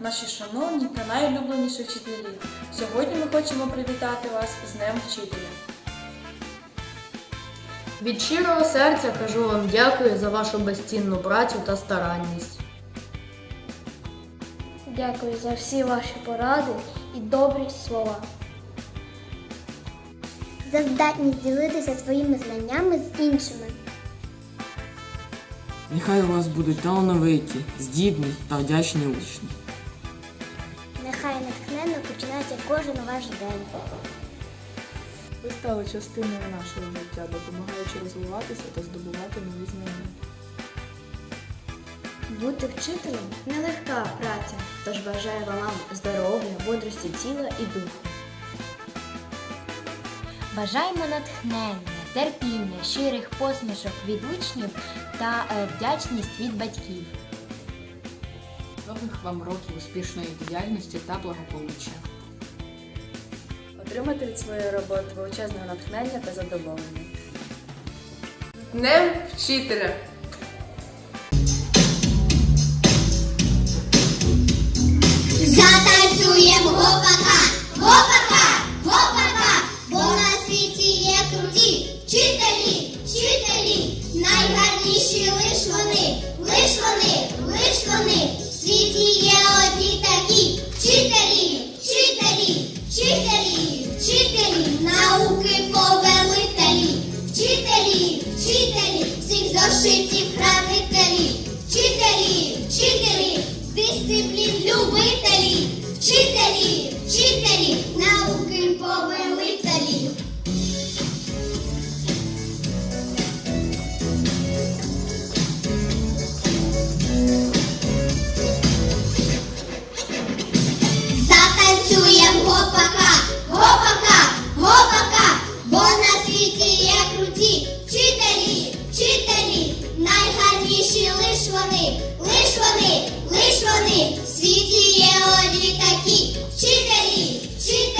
наші шановні та найулюбленіші вчителі. Сьогодні ми хочемо привітати вас з Днем Вчителя. Від щирого серця кажу вам дякую за вашу безцінну працю та старанність. Дякую за всі ваші поради і добрі слова. За здатність ділитися своїми знаннями з іншими. Нехай у вас будуть талановиті, здібні та вдячні учні. Нехай натхненно починається кожен ваш день. Ви стали частиною нашого життя, допомагаючи розвиватися та здобувати нові знання. Бути вчителем нелегка праця, тож бажаю вам здоров'я, бодрості тіла і духу. Бажаємо натхнення, терпіння, щирих посмішок від учнів та е, вдячність від батьків. Довгих вам років успішної діяльності та благополуччя. Отримати від своєї роботи величезне натхнення та задоволення. Днем Вчителя! Вчителі, лиш вони, лиш вони, лиш вони, в світі є одні такі, вчителі, вчителі.